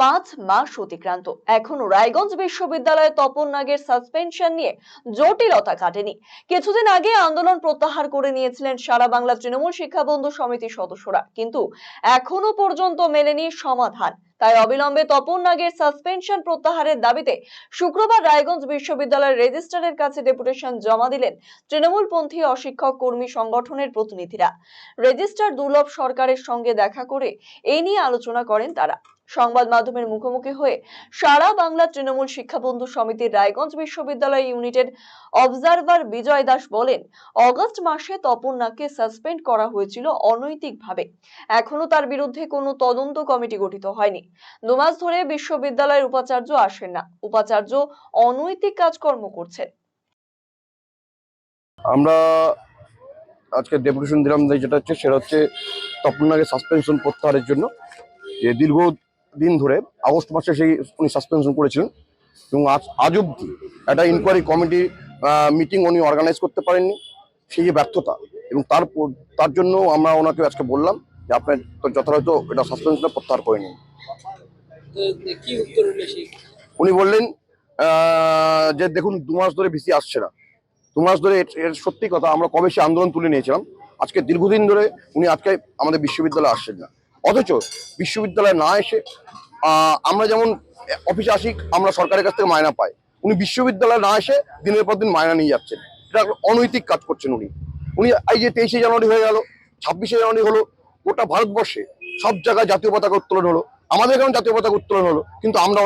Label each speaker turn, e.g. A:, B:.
A: পাঁচ মাস অতিক্রান্ত। এখনও রায়গঞ্জ বিশ্ববিদ্যালয়ে তপন নাগের সাসপেনশন নিয়ে জটিলতা কাটেনি। কিছুদিন আগে আন্দোলন প্রত্যাহার করে নিয়েছিলেন সারা বাংলা তৃণমূল শিক্ষা বন্ধু সমিতির সদস্যরা। কিন্তু এখনও পর্যন্ত মেলেনি সমাধান। তাই অবিলম্বে তপন নাগের সাসপেনশন প্রত্যাহারের দাবিতে শুক্রবার রায়গঞ্জ বিশ্ববিদ্যালয়ের রেজিস্ট্রারের কাছে ডেপুটেশন জমা দিলেন তৃণমূলপন্থী অশিক্ষক কর্মী সংগঠনের প্রতিনিধিরা। রেজিস্ট্রার দুর্লভ সরকারের সঙ্গে দেখা করে এই নিয়ে আলোচনা করেন তারা। সংবাদ মাধ্যমের মুখোমুখি হয়ে সারা বাংলা তৃণমূল শিক্ষা বন্ধু সমিতির রায়গঞ্জ বিশ্ববিদ্যালয় ইউনিটের অবজারভার বিজয় দাস বলেন, অগস্ট মাসে তপন্নাকে সাসপেন্ড করা হয়েছিল অনৈতিকভাবে। এখনও তার বিরুদ্ধে কোনো তদন্ত কমিটি গঠিত হয়নি। দু মাস ধরে বিশ্ববিদ্যালয়ের উপাচার্য আসেন না। উপাচার্য অনৈতিক কাজকর্ম করছেন।
B: আমরা আজকে ডেপুটেশন দিলাম যেটা হচ্ছে, সেটা হচ্ছে তপনাকে সাসপেনশন প্রত্যাহারের জন্য। যে দীর্ঘ দিন ধরে আগস্ট মাসে সেই উনি সাসপেনশন করেছিলেন এবং আজ আজ অব্দি একটা ইনকোয়ারি কমিটি মিটিং উনি অর্গানাইজ করতে পারেননি। সেই যে ব্যর্থতা এবং তারপর তার জন্য আমরা ওনাকে আজকে বললাম যে আপনার তো যথাযথ এটা সাসপেনশনটা প্রত্যাহার করে নিন। উনি বললেন যে দেখুন দু মাস ধরে ভিসি আসছে না। দু মাস ধরে এর- এর সত্যি কথা আমরা কবে সে আন্দোলন তুলে নিয়েছিলাম? আজকে দীর্ঘদিন ধরে উনি আজকে আমাদের বিশ্ববিদ্যালয়ে আসছেন না। অথচ বিশ্ববিদ্যালয়ে না এসে আমরা যেমন অফিসে আসি, আমরা সরকারের কাছ থেকে মায়না পাই। উনি বিশ্ববিদ্যালয়ে না এসে দিনের পর দিন মায়না নিয়ে যাচ্ছেন। এটা অনৈতিক কাজ করছেন উনি। উনি এই যে তেইশে জানুয়ারি হয়ে গেল, ছাব্বিশে জানুয়ারি হলো, গোটা ভারতবর্ষে সব জায়গায় জাতীয় পতাকা উত্তোলন হলো। আমাদের এখানে জাতীয় পতাকা উত্তোলন হলো, কিন্তু আমরা